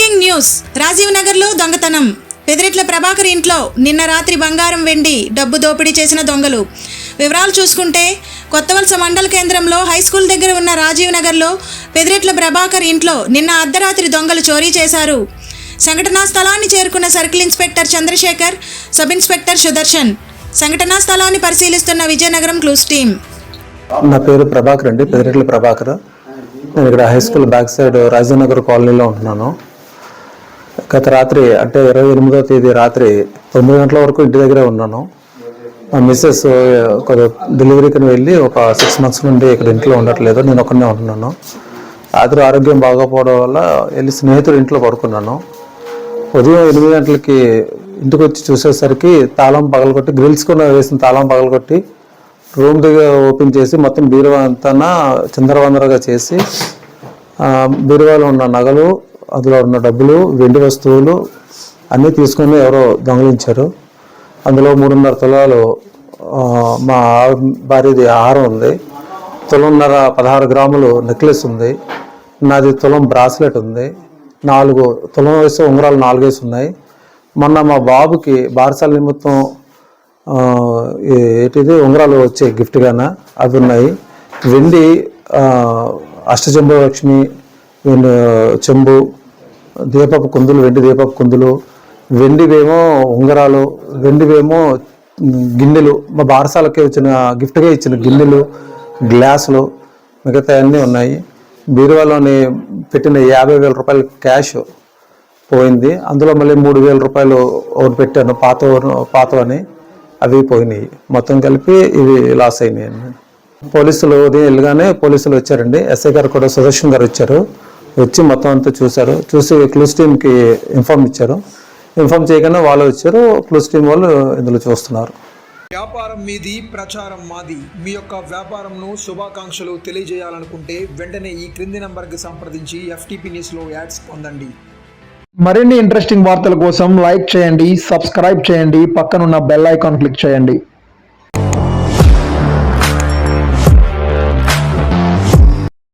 News. Rajiv నగర్లో దొంగతనం. పెదిరెట్ల ప్రభాకర్ ఇంట్లో నిన్న రాత్రి బంగారం వెండి డబ్బు దోపిడీ చేసిన దొంగలు. వివరాలు చూసుకుంటే కొత్తవలస మండల కేంద్రంలో హై స్కూల్ దగ్గర ఉన్న రాజీవ్ నగర్లో పెదిరెట్ల ప్రభాకర్ ఇంట్లో నిన్న అర్ధరాత్రి దొంగలు చోరీ చేశారు. సంఘటనా స్థలాన్ని చేరుకున్న circle inspector Chandrasekhar sub inspector Sudarshan. సంఘటనా స్థలాన్ని పరిశీలిస్తున్న విజయనగరం క్లూస్ టీం. నా పేరు ప్రభాకర్ అండి పెదిరెట్ల ప్రభాకర్. నేను ఇక్కడ high school back side Rajiv Nagar కాలనీలో ఉంటున్నాను. గత రాత్రి అంటే ఇరవై ఎనిమిదో తేదీ రాత్రి తొమ్మిది గంటల వరకు ఇంటి దగ్గరే ఉన్నాను. మా మిస్సెస్ కొద్దిగా డెలివరీకి వెళ్ళి ఒక సిక్స్ మంత్స్ నుండి ఇక్కడ ఇంట్లో ఉండట్లేదు. నేను ఒక్కనే ఉంటున్నాను. రాత్రి ఆరోగ్యం బాగోపోవడం వల్ల వెళ్ళి స్నేహితుడి ఇంట్లో పడుకున్నాను. ఉదయం ఎనిమిది గంటలకి ఇంటికి వచ్చి చూసేసరికి తాళం పగలగొట్టి గ్రిల్స్ కూడా వేసిన తాళం పగలగొట్టి రూమ్ దగ్గర ఓపెన్ చేసి మొత్తం బీరువా అంతా చిందరవందరగా చేసి బీరువాలో ఉన్న నగలు అందులో ఉన్న డబ్బులు వెండి వస్తువులు అన్నీ తీసుకొని ఎవరో దొంగలించారు. అందులో మూడున్నర తులాలు మా భార్యది ఆహారం ఉంది. తులంన్నర పదహారు గ్రాములు నెక్లెస్ ఉంది. నాది తులం బ్రాస్లెట్ ఉంది. నాలుగు తులం వేసి ఉంగరాలు నాలుగేసి ఉన్నాయి. మొన్న మా బాబుకి బారసాల నిమిత్తం ఏంటిది ఉంగరాలు వచ్చే గిఫ్ట్గాన అవి ఉన్నాయి. వెండి ఆ, చెంబు దీపపు కుందులు వెండి దీపపు కుందులు వెండివేమో ఉంగరాలు వెండివేమో గిన్నెలు మా బారసాలకి వచ్చిన గిఫ్ట్గా ఇచ్చిన గిన్నెలు గ్లాసులు మిగతా అన్నీ ఉన్నాయి. బీరువాలోని పెట్టిన యాభై వేల రూపాయల క్యాష్ పోయింది. అందులో మళ్ళీ మూడు వేల రూపాయలు ఒకటి పెట్టాను పాత పాతవని. అవి పోయినాయి. మొత్తం కలిపి ఇవి లాస్ అయినాయి పోలీసులు ఉదయం వెళ్ళగానే పోలీసులు వచ్చారండి. ఎస్ఐ గారు కూడా సుదర్శన్ గారు వచ్చారు. వచ్చి మొత్తం అంతా చూశారు. చూసి క్లూస్ టీమ్కి ఇన్ఫార్మ్ ఇచ్చారు. ఇన్ఫార్మ్ చేయగానే వాళ్ళు వచ్చారు. క్లూస్ టీం వాళ్ళు ఇందులో చూస్తున్నారు. వ్యాపారం మీది ప్రచారం మాది. మీ యొక్క వ్యాపారంను శుభాకాంక్షలు తెలియజేయాలనుకుంటే వెంటనే ఈ క్రింది నంబర్కి సంప్రదించి ఎఫ్టీపీ న్యూస్లో యాడ్స్ పొందండి. మరిన్ని ఇంట్రెస్టింగ్ వార్తల కోసం లైక్ చేయండి సబ్స్క్రైబ్ చేయండి పక్కనున్న బెల్ ఐకాన్ క్లిక్ చేయండి.